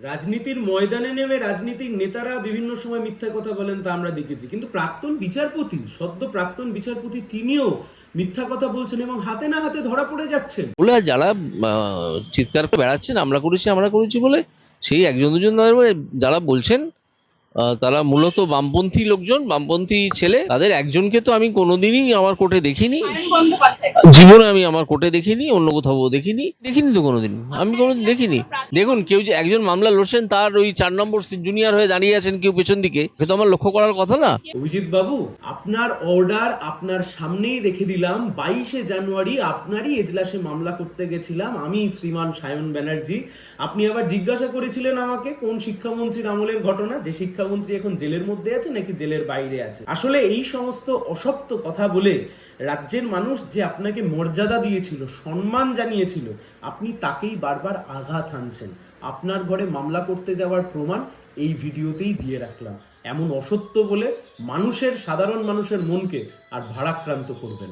রাজনীতির ময়দানে নেমে রাজনীতির নেতারা বিভিন্ন সময় মিথ্যা কথা বলেন তা আমরা দেখেছি। কিন্তু প্রাক্তন বিচারপতি, সদ্য প্রাক্তন বিচারপতি তিনিও মিথ্যা কথা বলছেন এবং হাতে না হাতে ধরা পড়ে যাচ্ছেন। বলে যারা চিৎকার করে বেড়াচ্ছেন, আমরা করেছি আমরা করেছি বলে সেই একজন দুজন যারা বলছেন তারা মূলত বামপন্থী লোকজন, বামপন্থী ছেলে, তাদের একজনকে তো আমি কোনোদিনই আমার কোর্টে দেখিনি। জীবনে আমি আমার কোর্টে দেখিনি, অন্য কোথাও দেখিনি দেখিনি তো কোনোদিন। আমি কোনোদিন দেখিনি। দেখুন, কেউ যে একজন মামলা লড়ছেন, তার ওই চার নম্বর জুনিয়র হয়ে দাঁড়িয়ে আছেন কেউ পেছন দিকে সে তো আমার লক্ষ্য করার কথা না। অভিজিৎ বাবু, আপনার অর্ডার আপনার সামনেই রেখে দিলাম। বাইশে জানুয়ারি আপনারই এজলাসে মামলা করতে গেছিলাম। আমি শ্রীমান সায়ন ব্যানার্জি। আপনি আবার জিজ্ঞাসা করেছিলেন আমাকে কোন শিক্ষামন্ত্রীর আমলের ঘটনা? যে শিক্ষামন্ত্রী এখন জেলের মধ্যে আছে নাকি জেলের বাইরে আছে? আসলে এই সমস্ত অসত্য কথা বলে রাজ্যের মানুষ যে আপনাকে মর্যাদা দিয়েছিল, সম্মান জানিয়েছিল, আপনি তাকেই বারবার আঘাত হানছেন। আপনার ঘরে মামলা করতে যাওয়ার প্রমাণ এই ভিডিওতেই দিয়ে রাখলাম। এমন অসত্য বলে মানুষের, সাধারণ মানুষের মনকে আর ভারাক্রান্ত করবেন।